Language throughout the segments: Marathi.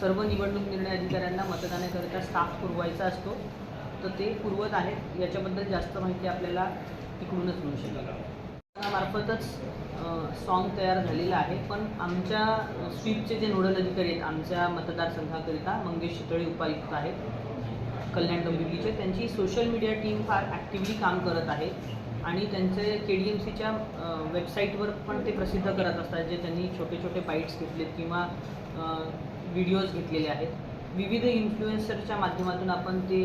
सर्व निवडणूक निर्णय अधिकाऱ्यांना मतदानाकरिता स्टाफ पुरवायचा असतो. तर ते पुरवत आहेत. याच्याबद्दल जास्त माहिती आपल्याला तिकडूनच मिळू शकेल. मार्फतच सॉन्ग तयार झालेलं आहे. पण आमच्या स्वीपचे जे नोडल अधिकारी आहेत आमच्या मतदारसंघाकरिता मंगेश शितळे उपायुक्त आहेत. कल्याण डोंबिवलीचे. त्यांची सोशल मीडिया टीम फार ॲक्टिव्हली काम करत आहे. आणि त्यांचे के डी एम सीच्या वेबसाईटवर पण ते प्रसिद्ध करत असतात. जे त्यांनी छोटे छोटे बाईट्स घेतलेत किंवा व्हिडिओज घेतलेले आहेत. विविध इन्फ्लुएन्सरच्या माध्यमातून आपण ते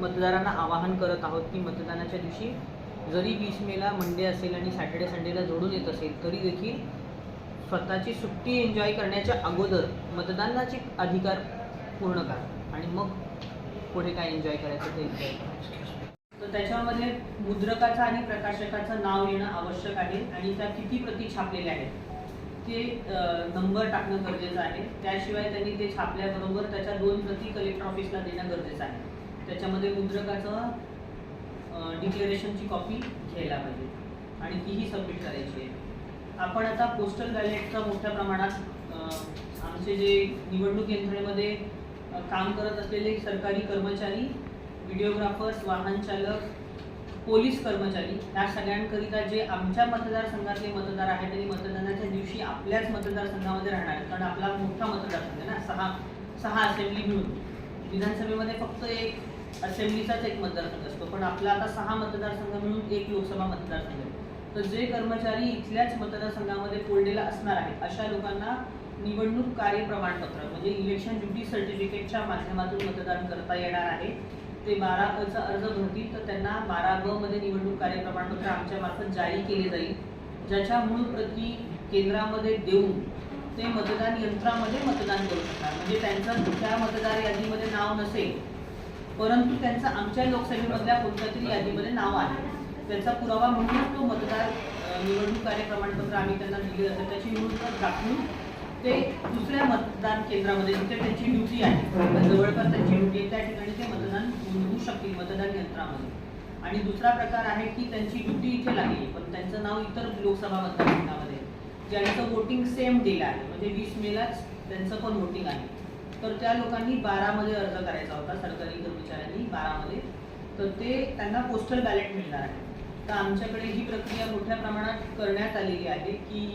मतदारांना आवाहन करत आहोत की मतदानाच्या दिवशी जरी वीस मेला मंडे असेल आणि सॅटर्डे संडेला जोडून येत असेल तरी देखील स्वतःची सुट्टी एन्जॉय करण्याच्या अगोदर मतदानाचे अधिकार पूर्ण करा आणि मग पुढे काय एन्जॉय करायचं ते एन्जॉय तर त्याच्यामध्ये मुद्रकाचं आणि प्रकाशकाचं नाव येणं आवश्यक आहे आणि त्या किती प्रती छापलेल्या आहेत? ते नंबर टाकणं गरजेचं आहे. त्याशिवाय त्यांनी ते छापल्याबरोबर त्याच्या दोन प्रती कलेक्टर ऑफिसला देणं गरजेचं आहे. त्याच्यामध्ये मुद्रकाचं डिक्लेरेशनची कॉपी घ्यायला पाहिजे. आणि तीही सबमिट करायची आहे. आपण आता पोस्टल बॅलेटचा मोठ्या प्रमाणात आमचे जे निवडणूक यंत्रणेमध्ये काम करत असलेले सरकारी कर्मचारी व्हिडिओग्राफर्स वाहन चालक पोलीस कर्मचारी या सगळ्यांकरिता जे आमच्या मतदारसंघातले मतदार आहेत आणि मतदानाच्या दिवशी आपल्याच मतदारसंघामध्ये राहणार आहेत. कारण आपला मोठा मतदारसंघ आहे ना सहा सहा असेंब्ली मिळून. विधानसभेमध्ये फक्त एक असेंब्लीचाच एक मतदारसंघ असतो. पण आपला आता सहा मतदारसंघ मिळून एक लोकसभा मतदारसंघ आहे. तर जे कर्मचारी इथल्याच मतदारसंघामध्ये फोल्डेला असणार आहेत अशा लोकांना निवडणूक कार्य प्रमाणपत्र म्हणजे इलेक्शन ड्युटी सर्टिफिकेटच्या माध्यमातून मतदान करता येणार आहे. ते बारा कचा अर्ज भरतील तर त्यांना बारा ब मध्ये निवडणूक कार्य प्रमाणपत्र आमच्या मार्फत जारी केले जाईल. ज्याच्या मूळ प्रती केंद्रामध्ये देऊन ते मतदान यंत्रामध्ये मतदान करू शकतात म्हणजे त्यांचं त्या मतदार यादीमध्ये नाव नसेल परंतु त्यांचं आमच्या लोकसभेमधल्या कोणत्या तरी यादीमध्ये नाव आहे. त्याचा पुरावा म्हणून तो मतदार निवडणूक कार्य प्रमाणपत्र आम्ही त्यांना दिले जातं त्याची मूळ दाखवून ते दुसऱ्या मतदान केंद्रामध्ये जिथे त्यांची ड्युटी आहे. जवळपास त्यांची ड्युटी आहे त्या ठिकाणी ते मतदान नोंदवू शकतील मतदान यंत्रामध्ये. आणि दुसरा प्रकार आहे की त्यांची ड्युटी इथे लागली पण त्यांचं नाव इतर लोकसभा मतदारसंघामध्ये आहे. ज्यांचं वोटिंग सेम डेला आहे म्हणजे वीस मेलाच त्यांचं पण वोटिंग आहे. तर त्या लोकांनी बारामध्ये अर्ज करायचा होता सरकारी कर्मचाऱ्यांनी बारामध्ये. तर ते त्यांना पोस्टल बॅलेट मिळणार आहे. तर आमच्याकडे ही प्रक्रिया मोठ्या प्रमाणात करण्यात आलेली आहे की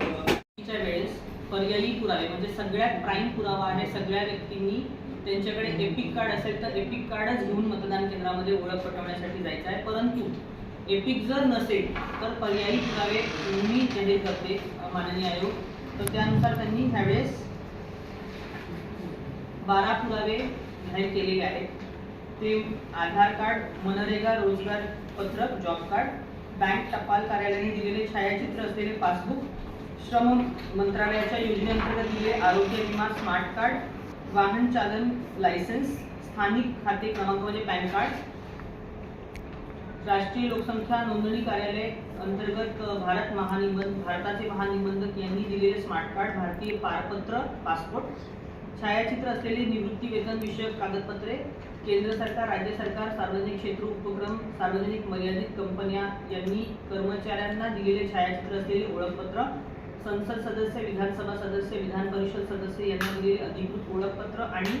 च्या वेळेस पर्यायी पुरावे म्हणजे सगळ्यात प्राईम पुरावा आहे सगळ्या व्यक्तींनी त्यांच्याकडे एपिक कार्ड असेल तर एपिक कार्डच घेऊन मतदान केंद्रामध्ये ओळख पटवण्यासाठी जायचं आहे. परंतु एपिक जर नसेल तर पर्यायी पुरावे मी जाहीर करते माननीय आयोग. तर त्यानुसार त्यांनी ह्यावेळेस बारा पुरावे जाहीर केलेले आहेत. ते आधार कार्ड मनरेगा रोजगार पत्रक जॉब कार्ड बँक टपाल कार्यालयाने दिलेले छायाचित्र असलेले पासबुक श्रम मंत्रालयाच्या योजनेअंतर्गत दिले आरोग्य विमा स्मार्ट कार्ड वाहन चालन लायसन्स स्थानिक खाते क्रमांक म्हणजे पॅन कार्ड. राष्ट्रीय लोकसंख्या नोंदणी कार्यालय अंतर्गत भारत महानिबंध भारताचे महानिबंधक यांनी दिलेले स्मार्ट कार्ड भारतीय पारपत्र पासपोर्ट. छायाचित्र असलेली निवृत्ती वेतन विषयक कागदपत्रे. केंद्र सरकार राज्य सरकार सार्वजनिक क्षेत्र उपक्रम सार्वजनिक मर्यादित कंपन्या यांनी कर्मचाऱ्यांना दिलेले छायाचित्र असलेले ओळखपत्र. संसद सदस्य विधानसभा सदस्य विधान परिषद सदस्य यांना दिलेले अधिकृत ओळखपत्र आणि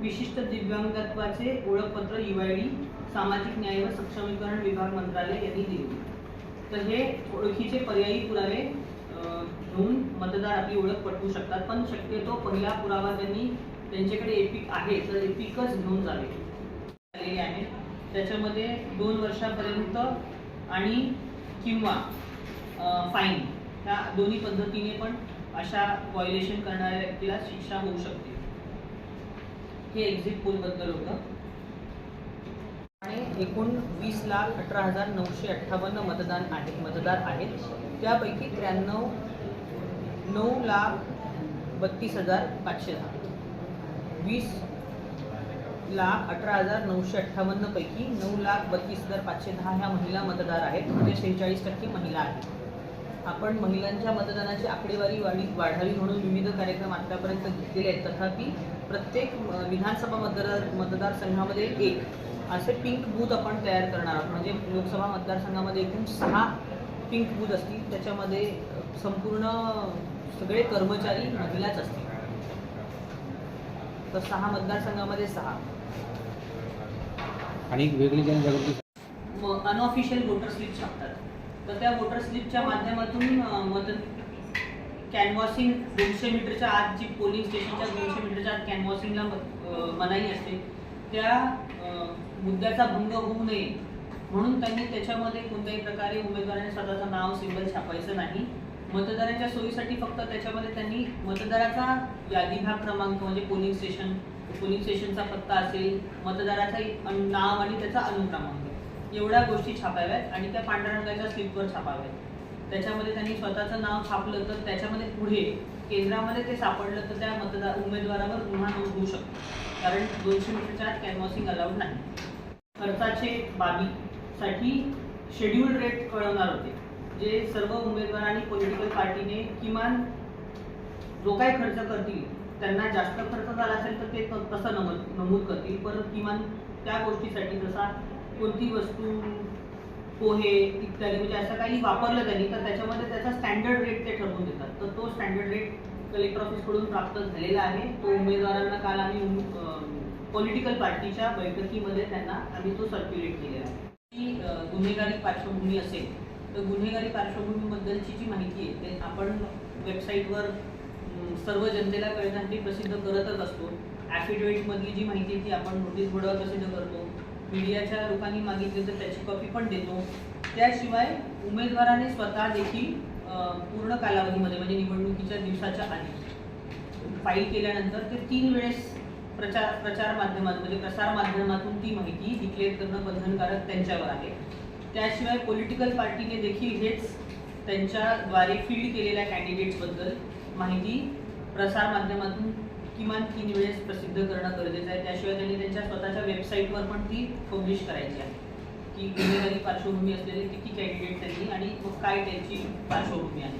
विशिष्ट दिव्यांगत्वाचे ओळखपत्र युआयडी सामाजिक न्याय व सक्षमीकरण विभाग मंत्रालय यांनी दिले. तर हे ओळखीचे पर्यायी पुरावे घेऊन मतदार आपली ओळख पटवू शकतात. पण शक्यतो पहिला पुरावा त्यांनी त्यांच्याकडे एपिक आहे तर एपिकच घेऊन जावे. आलेले आहे. त्याच्यामध्ये दोन वर्षापर्यंत आणि किंवा फाईन त्या दोन्ही पद्धतीने पण अशा व्हायोलेशन करणाऱ्या व्यक्तीला शिक्षा होऊ शकते. हे एक्झिट पोलबद्दल होतं. आणि एकूण वीस लाख अठरा हजार नऊशे अठ्ठावन्न मतदान आहे मतदार आहेत. त्यापैकी त्र्याण्णव नऊ लाख बत्तीस हजार पाचशे दहा. वीस लाख अठरा हजार नऊशे अठ्ठावन्नपैकी नऊ लाख बत्तीस हजार पाचशे दहा ह्या महिला मतदार आहेत. म्हणजे सेहेचाळीस टक्के महिला आहेत. आपण महिलांच्या मतदानाची आकडेवारी वाढी वाढावी म्हणून विविध कार्यक्रम आतापर्यंत घेतलेले आहेत. तथापि प्रत्येक विधानसभा मतदार मतदारसंघामध्ये एक असे पिंक बूथ आपण तयार करणार आहोत. म्हणजे लोकसभा मतदारसंघामध्ये एकूण सहा पिंक बूथ असतील. त्याच्यामध्ये संपूर्ण सगळे कर्मचारी महिलाच असतील. तर सहा मतदारसंघामध्ये सहा. आणि वेगळी जनजागृती. मग अनऑफिशियल वोटर स्लिप छापतात. तर त्या वोटर स्लिपच्या माध्यमातून मत कॅनव्हासिंग दोनशे मीटरच्या आत जी पोलिंग स्टेशनच्या दोनशे मीटरच्या आत कॅनव्हॉसिंगला मनाई असते त्या मुद्द्याचा भंग होऊ नये. म्हणून त्यांनी त्याच्यामध्ये कोणत्याही प्रकारे उमेदवाराने स्वतःचं नाव सिंबल छापायचं नाही. मतदारांच्या सोयीसाठी फक्त त्याच्यामध्ये त्यांनी मतदाराचा यादी भाग क्रमांक म्हणजे पोलिंग स्टेशन पोलिंग स्टेशनचा पत्ता असेल मतदाराचा नाव आणि त्याचा अनुक्रमांक. एवढ्या गोष्टी छापाव्यात आणि त्या पांढऱ्या रंगाच्या स्लिपवर छापाव्यात. त्याच्यामध्ये त्यांनी स्वतःचं नाव छापलं तर त्याच्यामध्ये पुढे केंद्रामध्ये ते सापडलं तर त्या मतदार उमेदवारावर गुन्हा नोंद होऊ शकतो. कारण दोनशे मीटरच्या आत कॅनव्हासिंग अलाउड नाही. खर्चाचे बाबीसाठी शेड्यूल रेट कळवणार होते. जे सर्व उमेदवार आणि पॉलिटिकल पार्टीने किमान जो काही खर्च करतील त्यांना जास्त खर्च झाला असेल तर ते त- तसं नमूद नमूद करतील. परत किमान त्या गोष्टीसाठी जसा कोणती वस्तू पोहे इत्यादी म्हणजे असं काही वापरलं त्यांनी तर त्याच्यामध्ये त्याचा स्टँडर्ड रेट ते ठरवून देतात. तर तो स्टँडर्ड रेट कलेक्टर ऑफिसकडून प्राप्त झालेला आहे. तो उमेदवारांना काल आम्ही पॉलिटिकल पार्टीच्या बैठकीमध्ये त्यांना आम्ही तो सर्क्युलेट केलेला आहे. की गुन्हेगारी पार्श्वभूमी असेल तर गुन्हेगारी पार्श्वभूमीबद्दलची जी माहिती आहे ते आपण वेबसाईटवर सर्व जनतेला कळण्यासाठी प्रसिद्ध करतच असतो. ॲफिडेव्हिटमधली जी माहिती आहे ती आपण नोटीस बोर्डावर प्रसिद्ध करतो. मीडियाच्या लोकांनी मागितली तर त्याची कॉपी पण देतो. त्याशिवाय उमेदवाराने स्वतः देखील पूर्ण कालावधीमध्ये म्हणजे निवडणुकीच्या दिवसाच्या आधी फाईल केल्यानंतर ते तीन वेळेस प्रचार प्रचार माध्यमात म्हणजे प्रसार माध्यमातून ती माहिती डिक्लेअर करणं बंधनकारक त्यांच्यावर आहे. त्याशिवाय पॉलिटिकल पार्टीने देखील हेच त्यांच्याद्वारे फील्ड केलेल्या कॅन्डिडेट्सबद्दल माहिती प्रसार माध्यमातून किमान तीन वेळेस प्रसिद्ध करणं गरजेचं आहे. त्याशिवाय त्यांनी त्यांच्या स्वतःच्या वेबसाईटवर पण ती पब्लिश करायची आहे. की गुन्हेगारी पार्श्वभूमी असलेले किती कॅन्डिडेट त्यांनी आणि मग काय त्यांची पार्श्वभूमी आहे.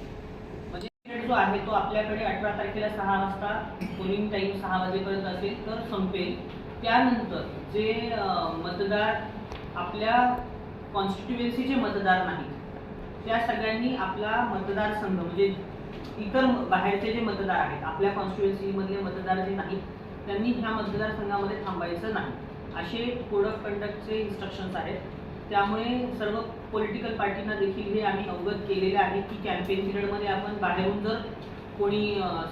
म्हणजे जो आहे तो आपल्याकडे अठरा तारखेला सहा वाजता पोलिंग टाईम सहा वाजेपर्यंत असेल तर संपेल. त्यानंतर जे मतदार आपल्या कॉन्स्टिट्युएन्सीचे मतदार नाहीत त्या सगळ्यांनी आपला मतदारसंघ म्हणजे इतर बाहेरचे जे मतदार आहेत आपल्या कॉन्स्टिट्युएन्सीमधले मतदार जे नाहीत त्यांनी ह्या मतदारसंघामध्ये थांबायचं नाही. असे कोड ऑफ कंडक्टचे इन्स्ट्रक्शन्स आहेत. त्यामुळे सर्व पॉलिटिकल पार्टींना देखील हे आम्ही अवगत केलेले आहे की कॅम्पेन पिरियडमध्ये आपण बाहेरून जर कोणी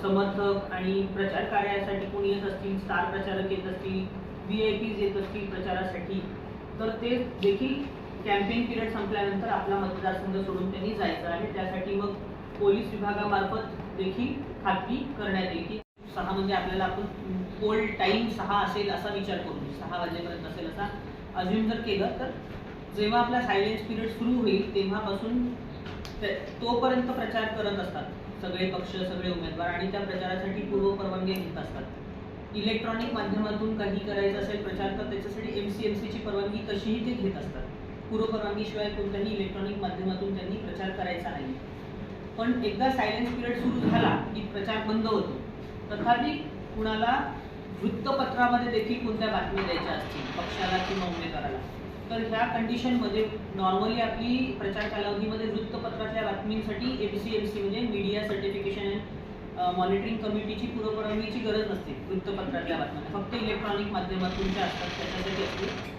समर्थक आणि प्रचार कार्यासाठी कोणी येत असतील स्टार प्रचारक येत असतील व्ही आय पीज येत असतील प्रचारासाठी तर ते देखील कॅम्पेन पिरियड संपल्यानंतर आपला मतदारसंघ सोडून त्यांनी जायचं आहे. त्यासाठी मग पोलीस विभागामार्फत देखील खात्री करण्यात येईल सहा म्हणजे आपल्याला आपण पोल टाईम सहा असेल असा विचार करू. सहा वाजेपर्यंत असेल असा. अज्युम जर केलं तर जेव्हा आपला सायलेन्स पिरियड सुरू होईल तेव्हापासून तोपर्यंत प्रचार करत असतात. सगळे पक्ष सगळे उमेदवार आणि त्या प्रचारासाठी पूर्व परवानगी घेत असतात. इलेक्ट्रॉनिक माध्यमातून काही करायचं असेल प्रचार तर त्याच्यासाठी एम सी एम सीची परवानगी तशीही ते घेत असतात. पूर्व परवानगीशिवाय कोणत्याही इलेक्ट्रॉनिक माध्यमातून त्यांनी प्रचार करायचा नाही. पण एकदा सायलेन्स पिरियड सुरू झाला की प्रचार बंद होतो. तथापि कुणाला वृत्तपत्रामध्ये देखील कोणत्या बातम्या द्यायच्या असतील पक्षाला किंवा उमेदवाराला? तर ह्या कंडिशनमध्ये नॉर्मली आपली प्रचार कालावधीमध्ये वृत्तपत्रातल्या बातमींसाठी एम सी एम सी म्हणजे मीडिया सर्टिफिकेशन अँड मॉनिटरिंग कमिटीची पूर्वपरवानगीची गरज नसते वृत्तपत्रातल्या बातम्या फक्त इलेक्ट्रॉनिक माध्यमातून ज्या असतात त्याच्यासाठी असते.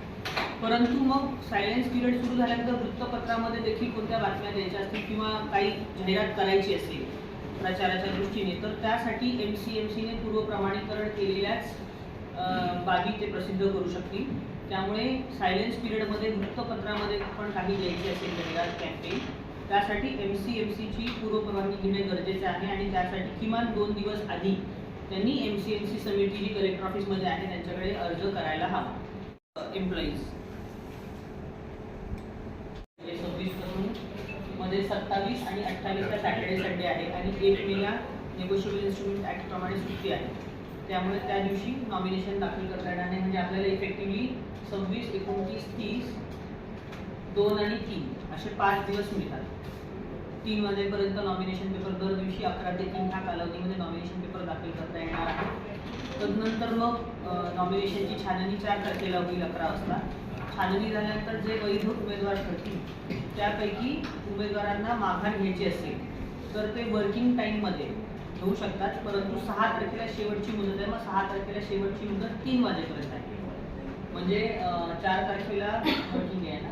परंतु मग सायलेन्स पिरियड सुरू झाल्यानंतर वृत्तपत्रामध्ये देखील कोणत्या बातम्या द्यायच्या असतील किंवा काही जाहिरात करायची असेल प्रचाराच्या दृष्टीने तर त्यासाठी एम सी एम सीने पूर्वप्रमाणीकरण केलेल्याच बाबी ते प्रसिद्ध करू शकतील. त्यामुळे सायलेन्स पिरियडमध्ये वृत्तपत्रामध्ये पण काही द्यायची असेल जाहिरात कॅम्पेन त्यासाठी एम सी एम सीची पूर्वपरवानगी घेणे गरजेचे आहे आणि त्यासाठी किमान दोन दिवस आधी त्यांनी एम सी एम सी समिती जी कलेक्टर ऑफिसमध्ये आहे त्यांच्याकडे अर्ज करायला हवा. एम्प्लॉईज सव्वीसपासून मध्ये सत्तावीस आणि अठ्ठावीसला सॅटर्डे संडे आहे. आणि एक मेला नेगोशिएबल इन्स्ट्रुमेंट ॲक्ट प्रमाणे सुट्टी आहे. त्यामुळे त्या दिवशी नॉमिनेशन दाखल करता येणार नाही म्हणजे आपल्याला इफेक्टिव्हली सव्वीस एकोणतीस तीस दोन आणि तीन असे पाच दिवस मिळतात. तीन वाजेपर्यंत नॉमिनेशन पेपर दर दिवशी अकरा ते तीन ह्या कालावधीमध्ये नॉमिनेशन पेपर दाखल करता येणार आहे. तदनंतर मग नॉमिनेशनची छाननी चार तारखेला होईल अकरा वाजता. छाननी झाल्यानंतर जे वैध उमेदवार ठरतील त्यापैकी उमेदवारांना माघार घ्यायची असेल तर ते वर्किंग टाईममध्ये घेऊ शकतात. परंतु सहा तारखेला शेवटची मुदत आहे. मग सहा तारखेला शेवटची मुदत तीन वाजेपर्यंत आहे. म्हणजे चार तारखेला वर्किंग आहे ना?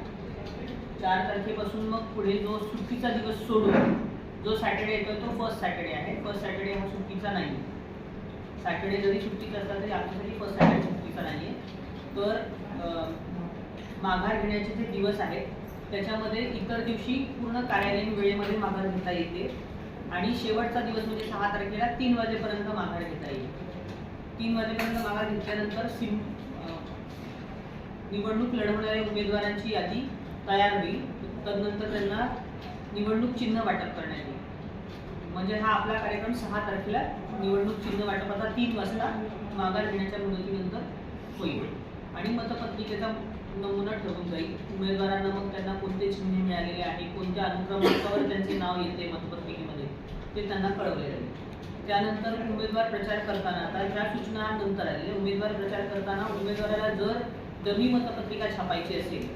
चार तारखेपासून मग पुढे जो सुट्टीचा दिवस सोडून जो सॅटर्डे येतो तो फर्स्ट सॅटर्डे आहे. फर्स्ट सॅटर्डे हा सुट्टीचा नाही. सॅटर्डे जरी सुट्टीचा असला तरी आपल्यासाठी फर्स्ट सॅटर्डे सुट्टीचा नाही आहे तर अं, माघार घेण्याचे जे दिवस आहेत त्याच्यामध्ये इतर दिवशी पूर्ण कार्यालयीन वेळेमध्ये माघार घेता येते. आणि शेवटचा दिवस म्हणजे सहा तारखेला तीन वाजेपर्यंत माघार घेता येईल. तीन वाजेपर्यंत माघार घेतल्यानंतर सिम निवडणूक लढवणाऱ्या उमेदवारांची यादी तयार होईल. तदनंतर त्यांना निवडणूक चिन्ह वाटप करण्यात येईल. म्हणजे हा आपला कार्यक्रम सहा तारखेला निवडणूक चिन्ह वाटपाचा तीन वाजता माघार घेण्याच्या मुदतीनंतर होईल. आणि मतपत्रिकेचा नमुना ठरवून जाईल. उमेदवारांना मग त्यांना कोणते चिन्ह मिळालेले आहे कोणत्या अनुक्रमांकावर त्यांचे नाव येते मतपत्रिकेमध्ये ते त्यांना कळवले जाईल. त्यानंतर उमेदवार प्रचार करताना आता ह्या सूचना नंतर आलेल्या उमेदवार प्रचार करताना उमेदवाराला जर डमी मतपत्रिका छापायची असेल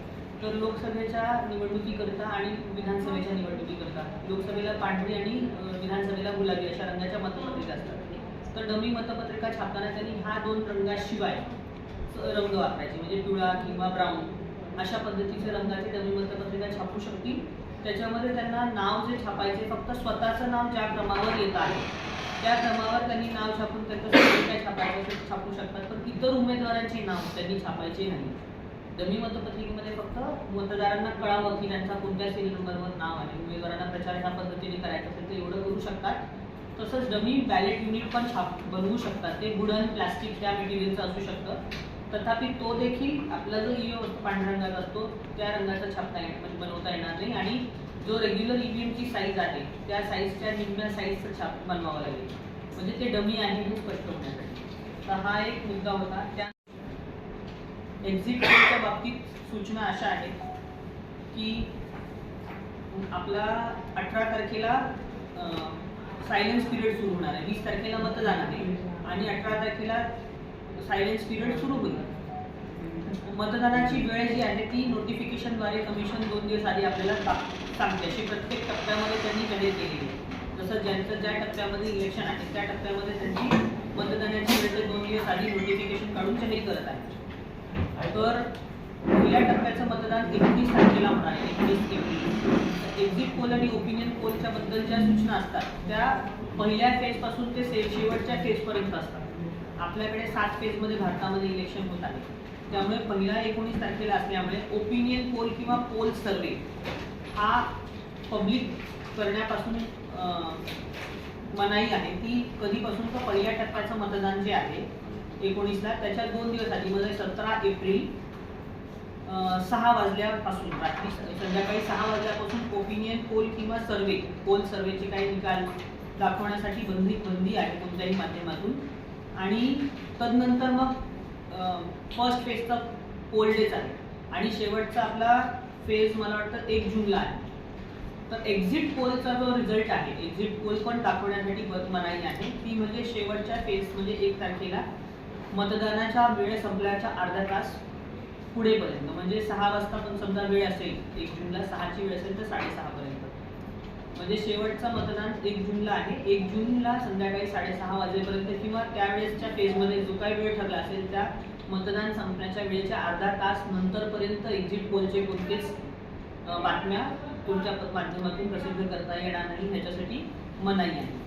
तर लोकसभेच्या निवडणुकीकरिता आणि विधानसभेच्या निवडणुकीकरता लोकसभेला पांढरी आणि विधानसभेला गुलाबी अशा रंगाच्या मतपत्रिका असतात. तर डमी मतपत्रिका छापताना त्यांनी ह्या दोन रंगाशिवाय रंग वापरायचे म्हणजे पिवळा किंवा ब्राऊन अशा पद्धतीचे रंगाचे डमी मतपत्रिका छापू शकतील. त्याच्यामध्ये त्यांना नाव जे छापायचे फक्त स्वतःचं नाव ज्या क्रमावर येत आहे त्या क्रमावर त्यांनी नाव छापून त्यांचं काय छापायचं छापू शकतात. पण इतर उमेदवारांचे नाव त्यांनी छापायचे नाही. डमी मतपत्रिकेमध्ये फक्त मतदारांना कळावं की त्यांचा कोणत्या सिरियल नंबरवर नाव आहे उमेदवारांना प्रचार ह्या पद्धतीने करायचं असेल तर एवढं करू शकतात. तसंच डमी बॅलेट युनिट पण छाप बनवू शकतात. ते वुडन प्लास्टिक त्या मटेरियलचं असू शकतं. तथापि तो देखील आपला जो e ईव्हीएम असतो पांढऱ्या रंगाचा असतो त्या रंगाचा छापता येणार म्हणजे बनवता येणार नाही. आणि जो रेग्युलर ईव्हीएमची साईज आहे त्या साईजच्या निम्म्या साईजचं छाप बनवावं लागेल. म्हणजे ते डमी आहे हे स्पष्ट होण्यासाठी. तर हा एक मुद्दा होता. त्या एक्झिट पोलच्या बाबतीत सूचना अशा आहेत की आपला अठरा तारखेला सायलेन्स पिरियड सुरू होणार आहे. वीस तारखेला मतदान आहे. आणि अठरा तारखेला सायलेन्स पिरियड सुरू होईल. मतदानाची वेळ जी आहे ती नोटिफिकेशनद्वारे कमिशन दोन दिवस आधी आपल्याला सांगते. अशी प्रत्येक टप्प्यामध्ये त्यांनी जाहीर केलेली आहे. जसं ज्यांचं ज्या टप्प्यामध्ये इलेक्शन आहे त्या टप्प्यामध्ये त्यांची मतदानाची वेळ दोन दिवस आधी नोटिफिकेशन काढून जाहीर करत आहे तर पहिल्या टप्प्याचं मतदान एकवीस तारखेला होणार आहे एकवीस एप्रिल. एक्झिट पोल आणि ओपिनियन पोलच्या बद्दल ज्या सूचना असतात. त्या पहिल्या फेजपासून ते शेवटच्या फेजपर्यंत असतात. आपल्याकडे सात फेजमध्ये भारतामध्ये इलेक्शन होत आहे. त्यामुळे पहिला एकोणीस तारखेला असल्यामुळे ओपिनियन पोल किंवा पोल सर्वे हा पब्लिक करण्यापासून मनाई आहे. ती कधीपासून तर पहिल्या टप्प्याचं मतदान जे आहे एकोणीसला त्याच्या दोन दिवस आधी म्हणजे सतरा एप्रिल सहा वाजल्यापासून रात्री संध्याकाळी सहा वाजल्यापासून ओपिनियन पोल किंवा सर्वे पोल सर्वेचे काही निकाल दाखवण्यासाठी बंदी बंदी आहे कोणत्याही माध्यमातून. आणि तदनंतर मग फर्स्ट फेजचा पोल डेच आहे. आणि शेवटचा आपला फेज मला वाटतं एक जूनला आहे. तर एक्झिट पोलचा जो रिझल्ट आहे एक्झिट पोल पण दाखवण्यासाठी मनाई आहे. ती म्हणजे शेवटच्या फेज म्हणजे एक तारखेला मतदानाच्या वेळ संपल्याच्या अर्धा तास पुढेपर्यंत. म्हणजे सहा वाजता पण समजा वेळ असेल एक जूनला सहाची वेळ असेल तर साडेसहापर्यंत म्हणजे शेवटचं मतदान एक जूनला आहे. एक जूनला संध्याकाळी साडेसहा वाजेपर्यंत किंवा त्यावेळेसच्या फेजमध्ये जो काही वेळ ठरला असेल त्या मतदान संपण्याच्या वेळेच्या अर्धा तास नंतरपर्यंत एक्झिट पोलचे कोणतेच बातम्या कोणत्या माध्यमातून प्रसिद्ध करता येणार नाही. ह्याच्यासाठी मनाई आहे.